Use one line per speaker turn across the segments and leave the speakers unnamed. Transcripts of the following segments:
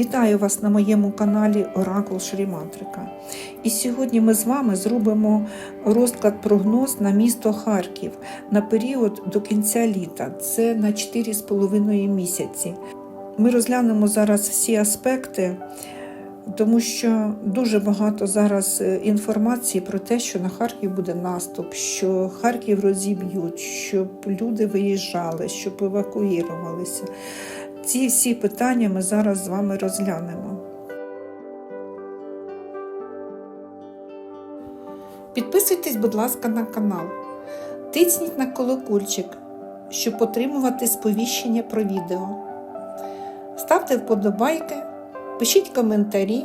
Вітаю вас на моєму каналі Оракул Шріматрика. І сьогодні ми з вами зробимо розклад прогноз на місто Харків на період до кінця літа. Це на 4,5 місяці. Ми розглянемо зараз всі аспекти, тому що дуже багато зараз е, інформації про те, що на Харків буде наступ, що Харків розіб'ють, щоб люди виїжджали, щоб евакуювалися. Ці всі питання ми зараз з вами розглянемо. Підписуйтесь, будь ласка, на канал. Тисніть на колокольчик, щоб отримувати сповіщення про відео. Ставте вподобайки, пишіть коментарі,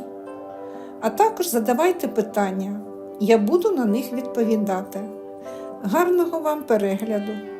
а також задавайте питання. Я буду на них відповідати. Гарного вам перегляду!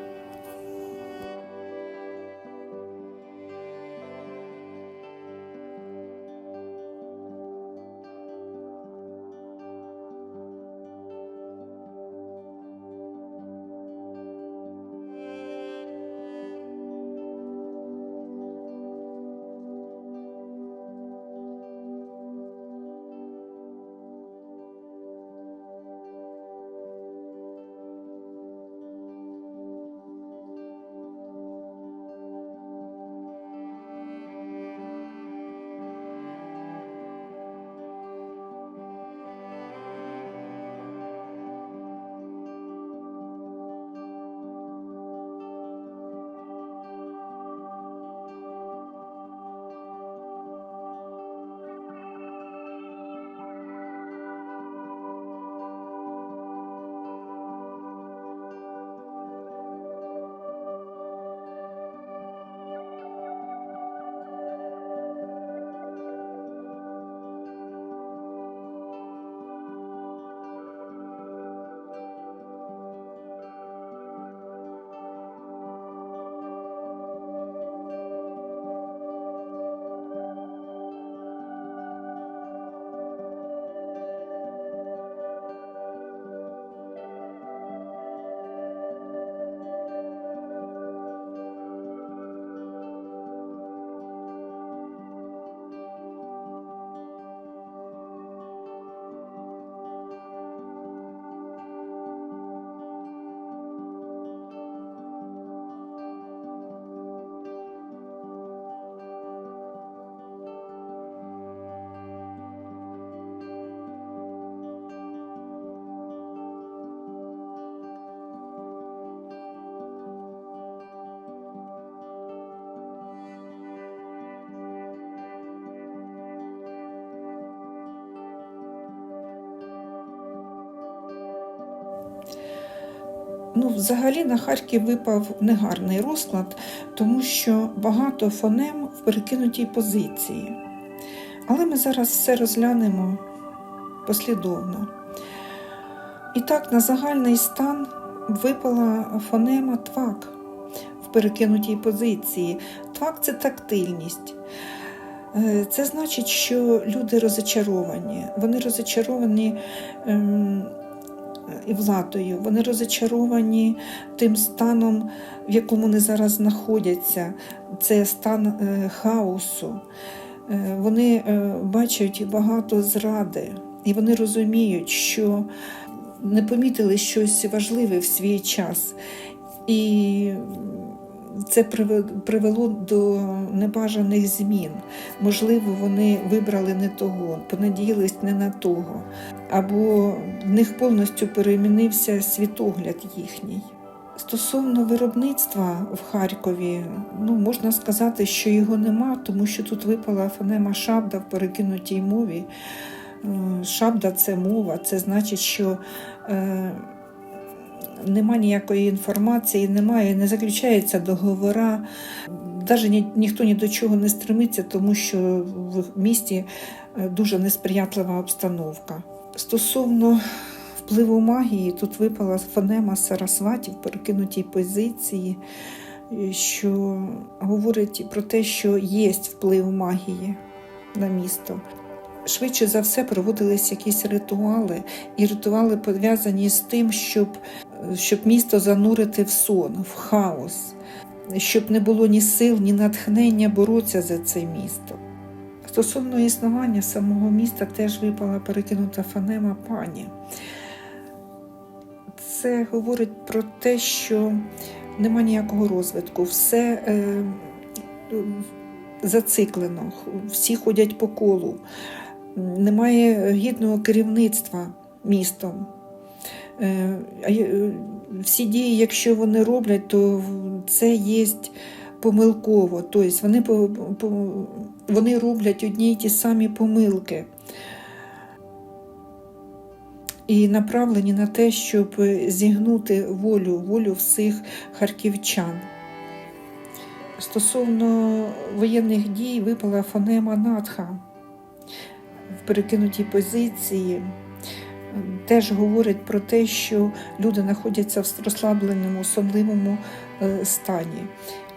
Ну, взагалі на Харків випав негарний розклад, тому що багато фонем в перекинутій позиції. Але ми зараз все розглянемо послідовно. І так, на загальний стан випала фонема твак в перекинутій позиції. Твак це тактильність. Е, Це значить, що люди розочаровані. Вони розочаровані. ем, і владою. Вони розочаровані тим станом, в якому вони зараз знаходяться. Це стан е, хаосу. Е, Вони е, бачать багато зради, і вони розуміють, що не помітили щось важливе в свій час. І це привело до небажаних змін. Можливо, вони вибрали не того, понадіялись не на того, або в них повністю перемінився світогляд їхній. Стосовно виробництва в Харкові, ну можна сказати, що його нема, тому що тут випала фонема шабда в перекинутій мові. Шабда це мова, це значить, що е, нема ніякої інформації, немає, не заключається договора. Навіть ні, ніхто ні до чого не стремиться, тому що в місті е, дуже несприятлива обстановка. Стосовно впливу магії, тут випала фонема Сарасваті в перекинутій позиції, е, що говорить про те, що є вплив магії на місто. Швидше за все проводились якісь ритуали, і ритуали пов'язані з тим, щоб, щоб місто занурити в сон, в хаос, щоб не було ні сил, ні натхнення боротися за це місто. Стосовно існування самого міста теж випала перекинута фонема пані. Це говорить про те, що нема ніякого розвитку, все е, зациклено, всі ходять по колу, немає гідного керівництва містом. Е, е, Всі дії, якщо вони роблять, то це є помилково. Тобто вони, вони роблять одні й ті самі помилки. І направлені на те, щоб зігнути волю, волю всіх харківчан. Стосовно воєнних дій випала фонема Надха в перекинутій позиції. Теж говорить про те, що люди знаходяться в розслабленому, сонливому е, стані.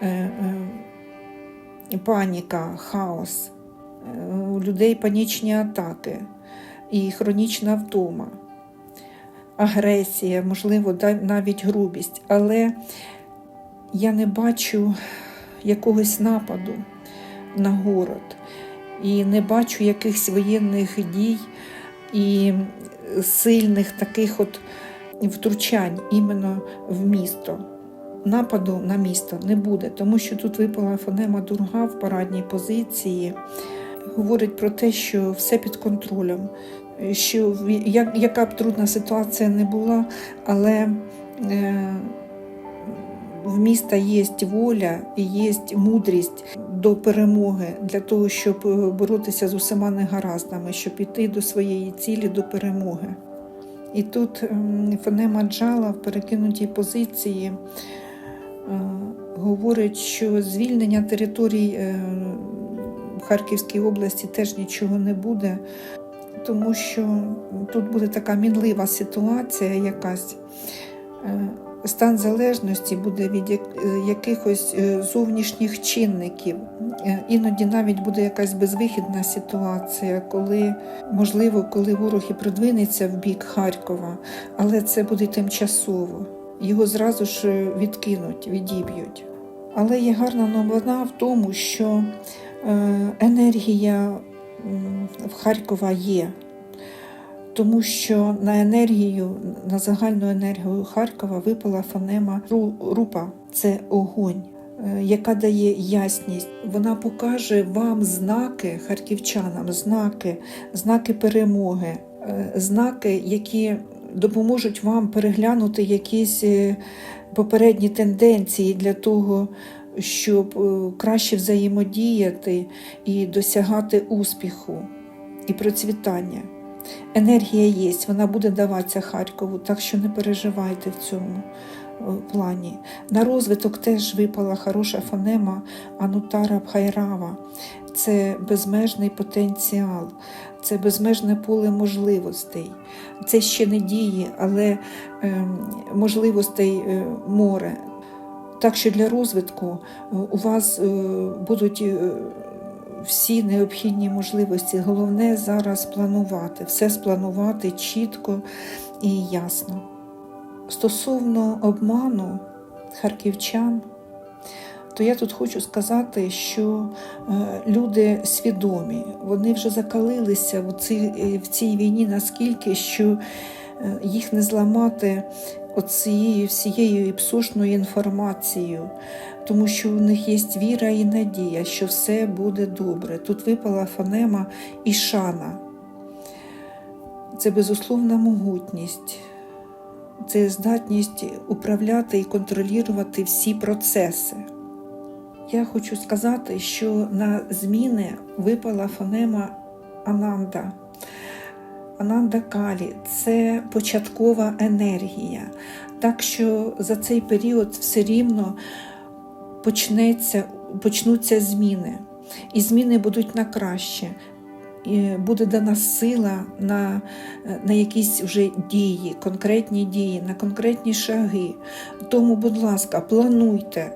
Е, е, Паніка, хаос, у людей панічні атаки і хронічна втома, агресія, можливо, навіть грубість. Але я не бачу якогось нападу на город і не бачу якихось воєнних дій і сильних таких от втручань іменно в місто. Нападу на місто не буде, тому що тут випала фонема Дурга в парадній позиції. Говорить про те, що все під контролем, що як, яка б трудна ситуація не була, але е, в міста є воля і є мудрість до перемоги для того, щоб е, боротися з усіма негараздами, щоб іти до своєї цілі, до перемоги. І тут ем, фонема Джала в перекинутій позиції е, говорить, що звільнення територій е, в Харківській області теж нічого не буде, тому що тут буде така мінлива ситуація якась. Стан залежності буде від якихось е, зовнішніх чинників. Е, Іноді навіть буде якась безвихідна ситуація, коли, можливо, коли ворог і продвинеться в бік Харкова, але це буде тимчасово. Його зразу ж е, відкинуть, відіб'ють. Але є гарна новина в тому, що енергія в Харкова є тому що на енергію, на загальну енергію Харкова випала фонема рупа це огонь, е, яка дає ясність. Вона покаже вам знаки харківчанам, знаки, знаки перемоги, е, знаки, які допоможуть вам переглянути якісь е, попередні тенденції для того. Щоб краще взаємодіяти і досягати успіху і процвітання. Енергія є, вона буде даватися Харкову, так що не переживайте в цьому е, плані. На розвиток теж випала хороша фонема Анутара Бхайрава. Це безмежний потенціал, це безмежне поле можливостей. Це ще не дії, але ем, можливостей е, море. Так що для розвитку е, у вас будуть всі необхідні можливості. Головне зараз планувати, все спланувати чітко і ясно. Стосовно обману харківчан, то я тут хочу сказати, що е, люди свідомі, вони вже закалилися в цій, війні наскільки, що е, їх не зламати оцією всією псушною інформацією, тому що у них є віра і надія, що все буде добре. Тут випала фонема Ішана. Це безусловна могутність, це здатність управляти і контролювати всі процеси. Я хочу сказати, що на зміни випала фонема Ананда. Ананда Калі це початкова енергія. Так що за цей період все рівно почнеться, почнуться зміни. І зміни будуть на краще. І буде дана сила на, на якісь вже дії, конкретні дії, на конкретні шаги. Тому, будь ласка, плануйте.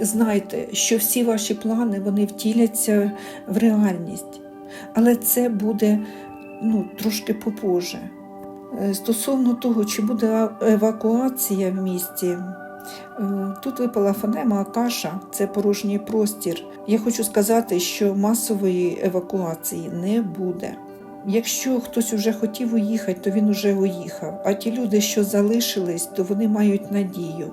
Знайте, що всі ваші плани вони втіляться в реальність. Але це буде ну, трошки попозже. Е, Стосовно того, чи буде евакуація в місті, Е, Тут випала фонема Акаша, це порожній простір. Я хочу сказати, що масової евакуації не буде. Якщо хтось уже хотів уїхати, то він уже уїхав. А ті люди, що залишились, то вони мають надію.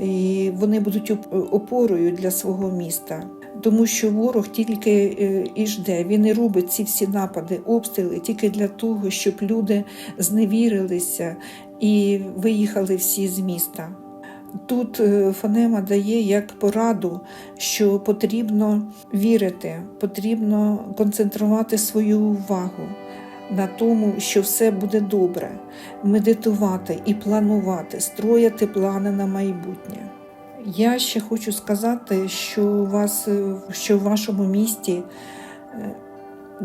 І вони будуть опорою для свого міста. Тому що ворог тільки е, і жде. Він і робить ці всі напади, обстріли тільки для того, щоб люди зневірилися і виїхали всі з міста. Тут е, фонема дає як пораду, що потрібно вірити, потрібно концентрувати свою увагу на тому, що все буде добре, медитувати і планувати, строїти плани на майбутнє. Я ще хочу сказати, що у вас, е, що в вашому місті е,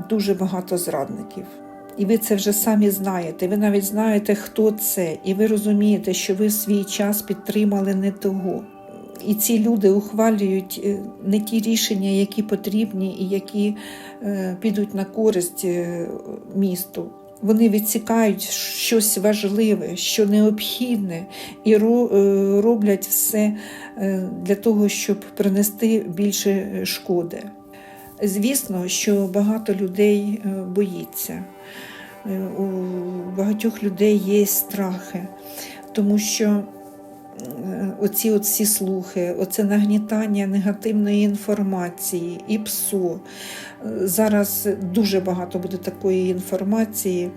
дуже багато зрадників. І ви це вже самі знаєте. Ви навіть знаєте, хто це, і ви розумієте, що ви в свій час підтримали не того. І ці люди ухвалюють е, не ті рішення, які потрібні і які підуть на користь місту. Вони відсікають щось важливе, що необхідне, і е, роблять все е, для того, щоб принести більше шкоди. Звісно, що багато людей е, боїться. Е, У багатьох людей є страхи, тому що е, оці от всі слухи, оце нагнітання негативної інформації і ПСО. Е, Зараз дуже багато буде такої інформації,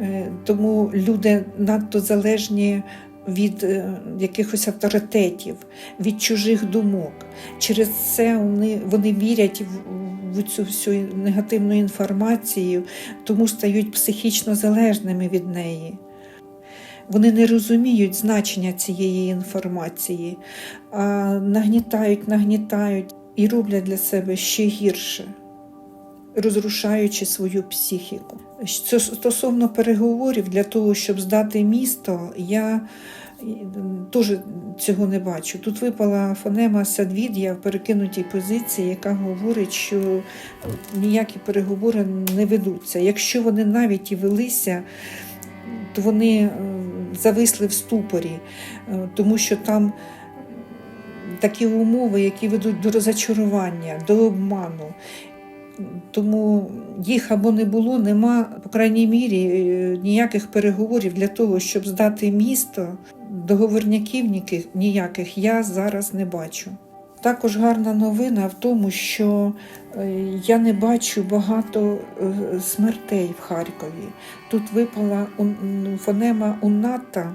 Е, тому люди надто залежні від е, якихось авторитетів, від чужих думок. Через це вони, вони вірять в цю всю негативну інформацію, тому стають психічно залежними від неї. Вони не розуміють значення цієї інформації, а нагнітають, нагнітають і роблять для себе ще гірше, розрушаючи свою психіку. Стосовно переговорів для того, щоб здати місто, я теж цього не бачу. Тут випала фонема Садвід'я в перекинутій позиції, яка говорить, що ніякі переговори не ведуться. Якщо вони навіть і велися, то вони зависли в ступорі, е, тому що там такі умови, які ведуть до розочарування, до обману. Тому їх або не було, нема, по крайній мірі, е, ніяких переговорів для того, щоб здати місто. Договорняків ніяких- ніяких я зараз не бачу. Також гарна новина в тому, що е, я не бачу багато е, смертей в Харкові. Тут випала фонема Уната.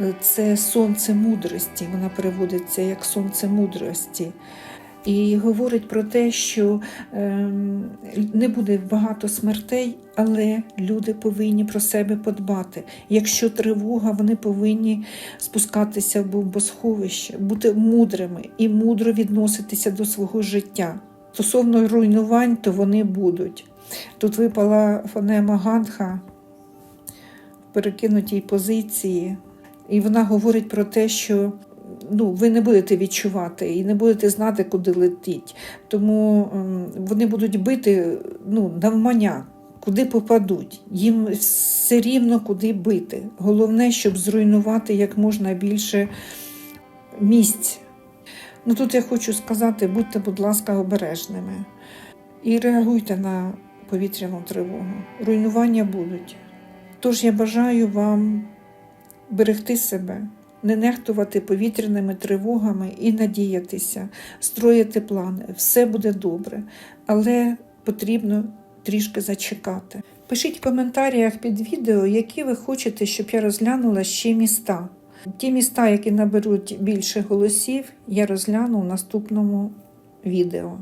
Е, Це сонце мудрості, вона переводиться як сонце мудрості. І говорить про те, що ем, не буде багато смертей, але люди повинні про себе подбати. Якщо тривога, вони повинні спускатися в бомбосховище, бути мудрими і мудро відноситися до свого життя. Стосовно руйнувань, то вони будуть. Тут випала фонема Гандха в перекинутій позиції, і вона говорить про те, що ну, ви не будете відчувати і не будете знати, куди летить. Тому ем, вони будуть бити ну, навмання, куди попадуть. Їм все рівно куди бити. Головне, щоб зруйнувати як можна більше місць. Ну тут я хочу сказати, будьте, будь ласка, обережними і реагуйте на повітряну тривогу. Руйнування будуть. Тож я бажаю вам берегти себе, не нехтувати повітряними тривогами і надіятися, строїти плани. Все буде добре, але потрібно трішки зачекати. Пишіть в коментарях під відео, які ви хочете, щоб я розглянула ще міста. Ті міста, які наберуть більше голосів, я розгляну в наступному відео.